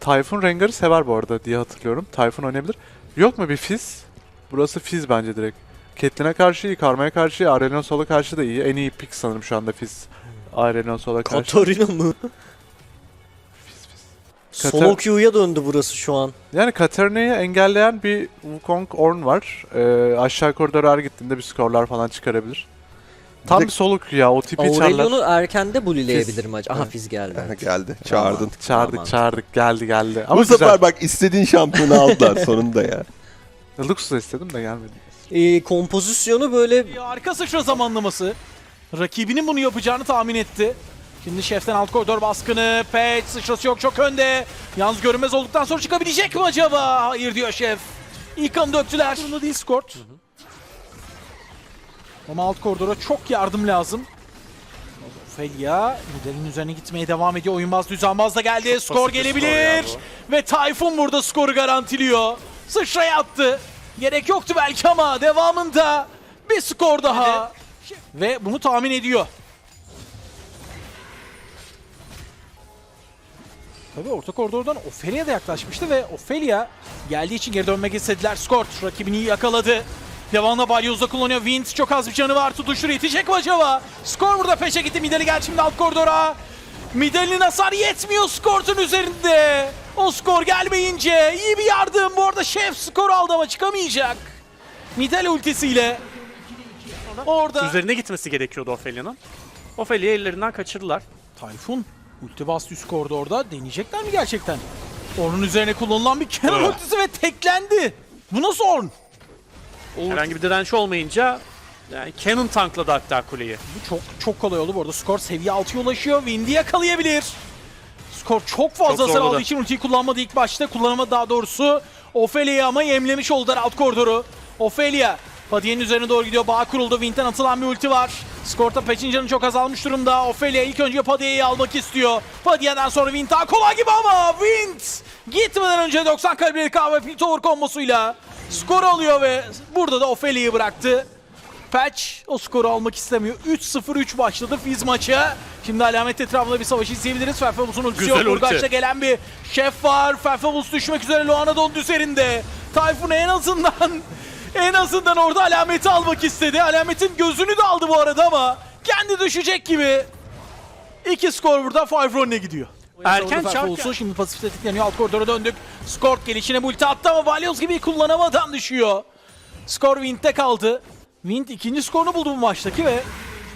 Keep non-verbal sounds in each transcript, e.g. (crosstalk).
Typhoon Rengar'ı sever bu arada diye hatırlıyorum. Typhoon oynayabilir. Yok mu bir Fizz? Burası Fizz bence direkt. Caitlyn'e karşı iyi, Karma'ya karşı iyi, Aurelion Sol'a karşı da iyi. En iyi pick sanırım şu anda Fizz. Aurelion Sol'a karşı. Katarina mı? Fizz, Fizz. Solo queue'ya döndü burası şu an. Yani Katarina'yı engelleyen bir Wukong Ornn var. Ee, aşağı koridora her gittiğinde bir skorlar falan çıkarabilir. Tam de- bir soluk ya. O tipi çarlar. Aurelion'u erkende mi acaba? Aha. Fiz geldi. Geldi. Çağırdın. Çağırdık Tamam. çağırdık geldi geldi. Ama Bu güzel. sefer bak istediğin şampiyonu aldılar (laughs) sonunda ya. Luxus'u istedim de gelmedi. Ee, kompozisyonu böyle Harika sıçra zamanlaması. Rakibinin bunu yapacağını tahmin etti. Şimdi şeften alt koridor baskını. Pet sıçrası yok çok önde. Yalnız görünmez olduktan sonra çıkabilecek mi acaba? Hayır diyor şef. İlk kanı döktüler. Durumda değil skort. Ama alt koridora çok yardım lazım. Ophelia Nidalee üzerine gitmeye devam ediyor. Oyunbaz düzenbaz da geldi. Skor basit bir gelebilir. skor Ve Typhoon burada skoru garantiliyor. Sıçraya attı. Gerek yoktu belki ama devamında bir skor daha. Ve bunu tahmin ediyor. Tabii orta koridordan Ophelia da yaklaşmıştı ve Ophelia geldiği için geri dönmek istediler. Skort rakibini yakaladı. Devamlı Balyoz'da kullanıyor. Wind çok az bir canı var. Tutuştur yetecek mi acaba? Skor burada peşe gitti. Mideli gel şimdi alt koridora. Mideli'nin hasar yetmiyor Skort'un üzerinde. O skor gelmeyince iyi bir yardım. Bu arada Şef skor aldı ama çıkamayacak. Midel ultisiyle. Orada Üzerine gitmesi gerekiyordu Ophelia'nın. Ophelia'yı ellerinden kaçırdılar. Tayfun ulti bastı üst koridorda. Deneyecekler mi gerçekten? Orn'un üzerine kullanılan bir kenar ultisi ve teklendi. Bu nasıl Ornn? Herhangi bir direnç olmayınca yani Cannon tankladı hatta kuleyi. Bu çok çok kolay oldu bu arada. Skor seviye 6'ya ulaşıyor. Windy yakalayabilir. Skor çok fazla Çok hasar aldığı için ultiyi kullanmadı ilk başta. Kullanamadı daha doğrusu. Ophelia'yı ama yemlemiş oldular alt koridoru. Ophelia Padier'in üzerine doğru gidiyor. Bağ kuruldu. Wind'den atılan bir ulti var. Skorta Patch'in canı çok azalmış durumda. Ophelia ilk önce Padier'i almak istiyor. Padier'den sonra Wind daha kolay gibi ama Wind gitmeden önce 90 kalibrelik kahve Piltover kombosuyla skor alıyor ve burada da Ophelia'yı bıraktı. Patch o skoru almak istemiyor. 3-0-3 başladı Fizz maçı. Şimdi alamet etrafında bir savaş izleyebiliriz. Ferfabus'un ultisi Güzel yok. ulti. Burgaç'ta gelen bir şef var. Ferfabus düşmek üzere. Luana da onun üzerinde. Tayfun en azından (laughs) en azından orada alameti almak istedi. Alametin gözünü de aldı bu arada ama kendi düşecek gibi. İki skor burada. Five Run'e gidiyor. Erken çark Ferfabus'u. Şimdi pasif tetikleniyor. Alt koridora döndük. Skort gelişine multi attı ama Valios gibi kullanamadan düşüyor. Skor Wind'de kaldı. Wind ikinci skorunu buldu bu maçtaki ve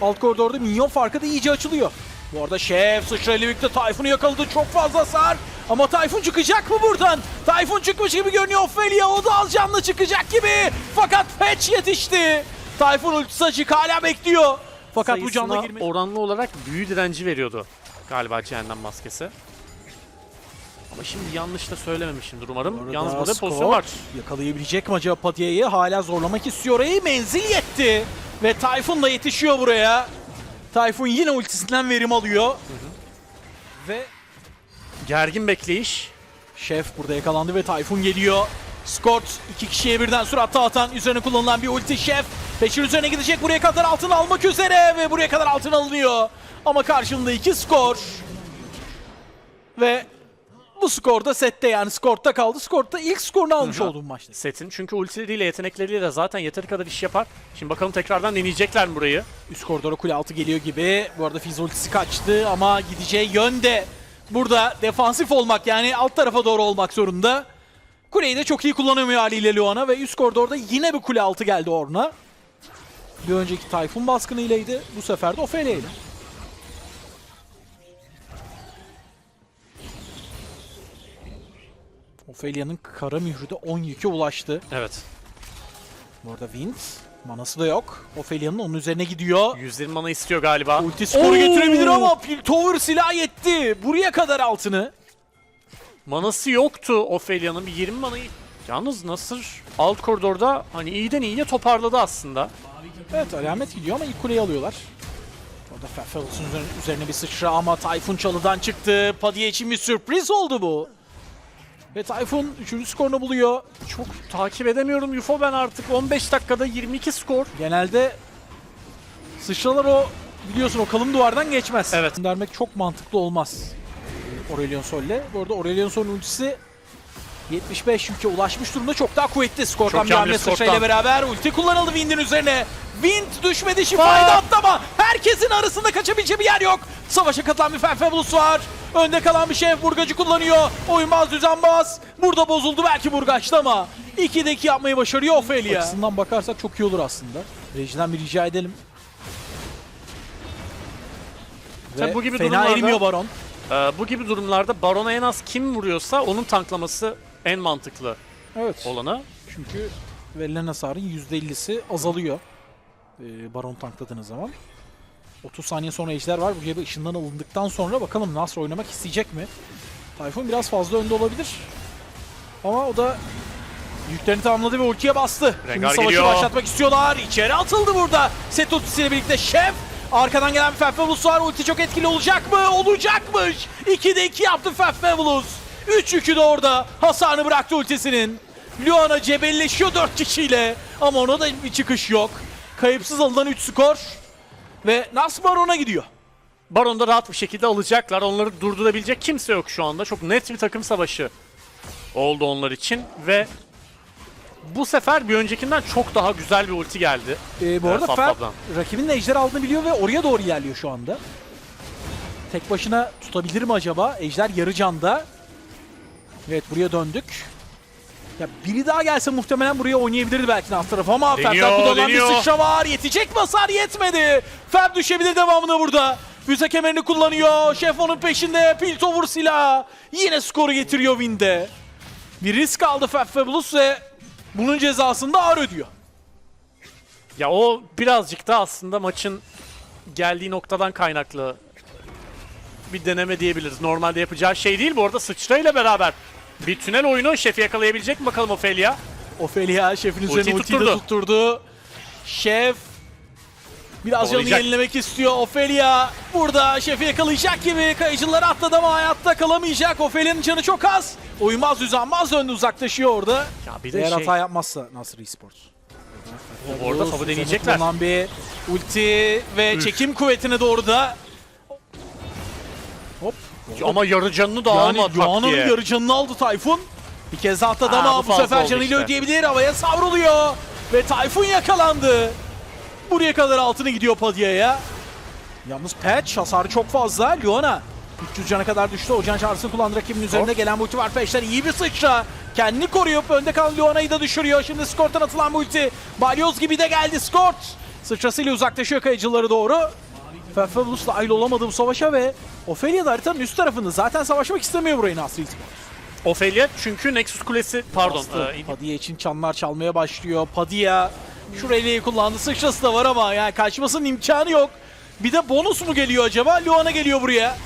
alt koridorda minyon farkı da iyice açılıyor. Bu arada Şef sıçrayla birlikte Tayfun'u yakaladı. Çok fazla hasar. Ama Tayfun çıkacak mı buradan? Tayfun çıkmış gibi görünüyor. Ophelia o da az canlı çıkacak gibi. Fakat Patch yetişti. Tayfun ultisi açık hala bekliyor. Fakat bu Sayısına girmedi. oranlı olarak büyü direnci veriyordu galiba cehennem maskesi. Ama şimdi yanlış da söylememişimdir umarım. Orada Yalnız burada Scott pozisyon var. Yakalayabilecek mi acaba Padier'i? Hala zorlamak istiyor orayı. Menzil yetti. Ve Tayfun da yetişiyor buraya. Tayfun yine ultisinden verim alıyor. Ve Gergin bekleyiş. Şef burada yakalandı ve Tayfun geliyor. Scott iki kişiye birden suratta atan üzerine kullanılan bir ulti Şef. Peşin üzerine gidecek buraya kadar altın almak üzere ve buraya kadar altın alınıyor. Ama karşında iki skor. Ve bu skor da sette yani skortta kaldı. Skortta ilk skorunu almış Hı hı. oldu bu maçta. Setin çünkü ultileriyle yetenekleriyle zaten yeteri kadar iş yapar. Şimdi bakalım tekrardan deneyecekler mi burayı? Üst koridora kule altı geliyor gibi. Bu arada Fizz ultisi kaçtı ama gideceği yönde. Burada defansif olmak yani alt tarafa doğru olmak zorunda. Kuleyi de çok iyi kullanamıyor haliyle Luana ve üst koridorda yine bir kule altı geldi Orn'a. Bir önceki Tayfun baskınıylaydı. Bu sefer de Ophelia ile. Ophelia'nın kara mührü de 10 yük'e ulaştı. Evet. Bu arada Wind manası da yok. Ophelia'nın onun üzerine gidiyor. 120 mana istiyor galiba. Ulti skoru Oo! götürebilir ama Piltover silah yetti. Buraya kadar altını. Manası yoktu Ophelia'nın. Bir 20 manayı... Yalnız Nasır alt koridorda hani iyiden iyiye toparladı aslında. Evet alamet gidiyor ama ilk kuleyi alıyorlar. Orada Ferferos'un üzerine, bir sıçra ama Tayfun çalıdan çıktı. Padilla için bir sürpriz oldu bu. Ve Tayfun 3. skorunu buluyor. Çok takip edemiyorum UFO ben artık. 15 dakikada 22 skor. Genelde sıçralar o biliyorsun o kalın duvardan geçmez. Evet. Göndermek çok mantıklı olmaz. Aurelion Sol'le. Bu arada Aurelion Sol'un ultisi 75 yüke ulaşmış durumda. Çok daha kuvvetli. Skortan bir hamle sıçrayla beraber ulti kullanıldı Wind'in üzerine. Wind düşmedi şifayı da attı ama herkesin arasında kaçabileceği bir yer yok. Savaşa katılan bir Fenfabulus var. Önde kalan bir şef burgacı kullanıyor. Oyunbaz düzenbaz. Burada bozuldu belki burgaçta ama 2'de 2 yapmayı başarıyor Ophelia. Açısından bakarsak çok iyi olur aslında. Rejiden bir rica edelim. Ve bu gibi fena durumlarda- erimiyor Baron. Ee, bu gibi durumlarda Baron'a en az kim vuruyorsa onun tanklaması en mantıklı Evet. olanı. Çünkü verilen hasarın %50'si azalıyor. Ee, Baron tankladığınız zaman. 30 saniye sonra ejder var. Buraya bir ışından alındıktan sonra bakalım Nasr oynamak isteyecek mi? Tayfun biraz fazla önde olabilir. Ama o da yüklerini tamamladı ve ultiye bastı. Şimdi Rengar savaşı geliyor. başlatmak istiyorlar. İçeri atıldı burada. Set ultisiyle birlikte Şef. Arkadan gelen bir Fefebulus var. Ulti çok etkili olacak mı? Olacakmış. 2'de 2 yaptı Fefebulus. 3 yükü de orada. Hasarını bıraktı ultisinin. Luana cebelleşiyor 4 kişiyle. Ama ona da bir çıkış yok. Kayıpsız alınan 3 skor. Ve Nas Baron'a gidiyor. Baron'da rahat bir şekilde alacaklar. Onları durdurabilecek kimse yok şu anda. Çok net bir takım savaşı oldu onlar için ve bu sefer bir öncekinden çok daha güzel bir ulti geldi. Ee, bu arada Fer Fab'dan. rakibinin ejder aldığını biliyor ve oraya doğru ilerliyor şu anda. Tek başına tutabilir mi acaba? Ejder yarı canda. Evet buraya döndük. Ya biri daha gelse muhtemelen buraya oynayabilirdi belki de alt tarafı ama Deniyor, Fab'dan kullanılan bir sıçra var. Yetecek mi hasar yetmedi. Fab düşebilir devamında burada. Füze kemerini kullanıyor. Şef onun peşinde. Piltover silah. Yine skoru getiriyor Wind'e. Bir risk aldı Fab Fabulous ve bunun cezasını da ağır ödüyor. Ya o birazcık da aslında maçın geldiği noktadan kaynaklı bir deneme diyebiliriz. Normalde yapacağı şey değil bu arada sıçrayla beraber. Bir tünel oyunu şefi yakalayabilecek mi bakalım Ophelia? Ofelia şefin üzerine Ultiyi de tutturdu. tutturdu. Şef biraz canını yenilemek istiyor. Ofelia burada şefi yakalayacak gibi. Kayıcıları atladı ama hayatta kalamayacak. Ofelia'nın canı çok az. Uyumaz düzenmez döndü uzaklaşıyor orada. Ya bir de Eğer şey, hata yapmazsa Nasır Esports. bu arada tabu deneyecekler. Kullanılan bir ulti ve çekim kuvvetine doğru da. Ama yarı canını da Yani alma tak Yuan'ın diye. yarı canını aldı Tayfun. Bir kez daha atladı ama bu bu sefer canıyla işte. ödeyebilir. Havaya savruluyor. Ve Tayfun yakalandı. Buraya kadar altına gidiyor Padia'ya. Yalnız Patch hasarı çok fazla. Luana 300 cana kadar düştü. Ocağın çağrısını kullandı rakibin üzerinde. Gelen bu ulti var Patch'ten iyi bir sıçra. Kendini koruyup önde kalan Luana'yı da düşürüyor. Şimdi Skort'tan atılan bu ulti. Balyoz gibi de geldi Skort. Sıçrasıyla uzaklaşıyor kayıcıları doğru. Fefabulus dahil olamadı bu savaşa ve Ophelia da haritanın üst tarafında. Zaten savaşmak istemiyor burayı Nasri Ophelia çünkü Nexus Kulesi pardon. Bastı. e, Padilla için çanlar çalmaya başlıyor. Padilla şu releyi kullandı. Sıçrası da var ama yani kaçmasının imkanı yok. Bir de bonus mu geliyor acaba? Luana geliyor buraya.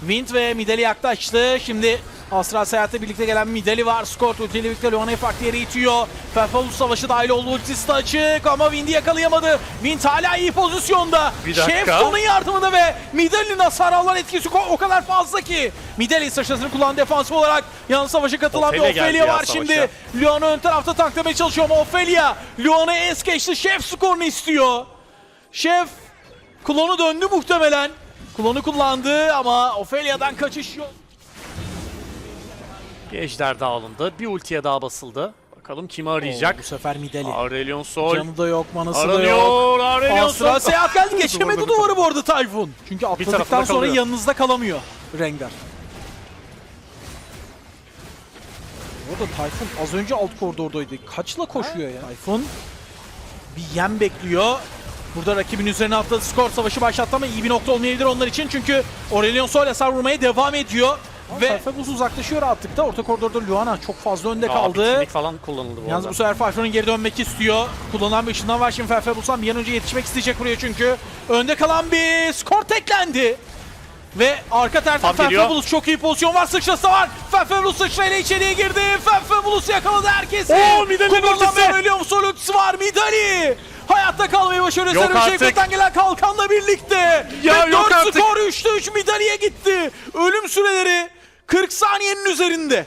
Wind ve Mideli yaklaştı. Şimdi Astral Seyahat'le birlikte gelen Mideli var. Scott ultiyle birlikte Luana'yı farklı yere itiyor. Fefalus savaşı dahil oldu. Ultisi de açık ama Wind'i yakalayamadı. Wind hala iyi pozisyonda. Bir dakika. Şef onun yardımında ve Mideli'nin hasar alan etkisi o kadar fazla ki. Mideli sıçrasını kullandı defansif olarak. Yan savaşa katılan bir Ophelia geldi Ophelia var şimdi. Luana ön tarafta tanklamaya çalışıyor ama Ophelia Luana'ya es geçti. Şef skorunu istiyor. Şef klonu döndü muhtemelen. Klonu kullandı ama Ophelia'dan kaçış yok. Bir ejder daha alındı. Bir ultiye daha basıldı. Bakalım kimi arayacak. Oo, bu sefer Mideli. Aurelion Sol. Canı da yok, manası da yok. Aranıyor. Aurelion Sol. seyahat geldi. Geçemedi Duvarda duvarı bu arada Tayfun. Çünkü atladıktan sonra yanınızda kalamıyor Rengar. Orada Tayfun az önce alt koridordaydı. Kaçla koşuyor ya? Tayfun bir yem bekliyor. Burada rakibin üzerine atladı. Skor savaşı başlattı ama iyi bir nokta olmayabilir onlar için. Çünkü Aurelion Sol hasar vurmaya devam ediyor. Ve Tayfun uzaklaşıyor rahatlıkla. Orta koridorda Luana çok fazla önde Aa, kaldı. bitkinlik falan kullanıldı bu Yalnız arada. bu sefer Fayfron'un geri dönmek istiyor. Kullanılan bir ışından var şimdi Ferfe Bulsan bir an önce yetişmek isteyecek buraya çünkü. Önde kalan bir skor teklendi. Ve arka tarafta Tam Ferfe geliyor. Bulus çok iyi pozisyon var. Sıçrası da var. Ferfe Bulus sıçrayla içeriye girdi. Ferfe Bulus yakaladı herkesi. Oo, Midali'nin ultisi. ölüyor musun? Ultisi var Midali. Hayatta kalmayı başarıyor. Yok Sarı artık. Şevket'ten gelen kalkanla birlikte. Ya Ve yok 4 artık. skor 3'te 3 Midali'ye gitti. Ölüm süreleri 40 saniyenin üzerinde.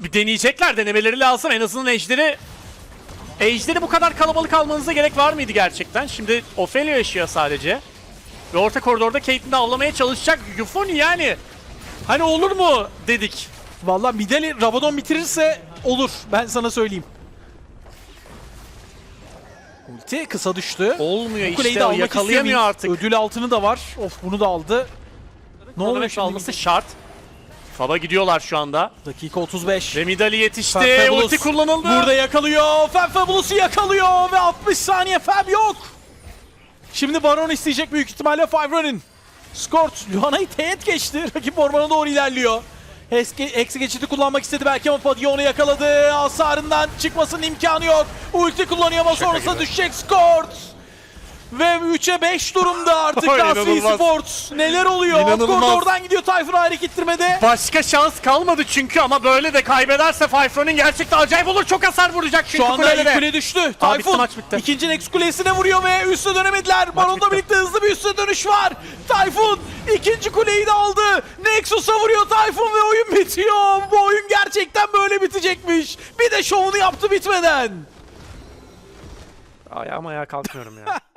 Bir deneyecekler. Denemeleri lazım. En azından ejderi Ejderi bu kadar kalabalık almanıza gerek var mıydı gerçekten? Şimdi Ophelia yaşıyor sadece. Ve orta koridorda Caitlyn'i avlamaya çalışacak. Yufoni yani Hani olur mu dedik. Valla Mideli Rabadon bitirirse olur. Ben sana söyleyeyim. Ulti kısa düştü. Olmuyor Bu kuleyi de işte o almak yakalayamıyor artık. Ödül altını da var. Of bunu da aldı. Ne oluyor şimdi? alması şart. Faba gidiyorlar şu anda. Dakika 35. Remidali yetişti. Fabulous Ulti kullanıldı. Burada yakalıyor. Fab Fabulous'u yakalıyor ve 60 saniye Fab yok. Şimdi Baron isteyecek büyük ihtimalle Five Run'in. Skort Luana'yı teğet geçti. (laughs) Rakip ormana doğru ilerliyor. Eski, eksi geçidi kullanmak istedi belki ama Padilla onu yakaladı. Hasarından çıkmasının imkanı yok. Ulti kullanıyor ama sonrasında düşecek Skort. Ve 3'e 5 durumda artık (laughs) inanılmaz. Sports. Neler oluyor? İnanılmaz. Oradan gidiyor Tayfun ayrı ittirmede. Başka şans kalmadı çünkü ama böyle de kaybederse Fifron'in gerçekten acayip olur. Çok hasar vuracak çünkü Şu anda kulelere. ilk kule düştü. Tayfun maç bitti. ikinci Nex kulesine vuruyor ve üste dönemediler. Baron'la bitti. birlikte hızlı bir üste dönüş var. Tayfun ikinci kuleyi de aldı. Nexus'a vuruyor Tayfun ve oyun bitiyor. Bu oyun gerçekten böyle bitecekmiş. Bir de şovunu yaptı bitmeden. Ayağım ayağa kalkmıyorum ya. (laughs)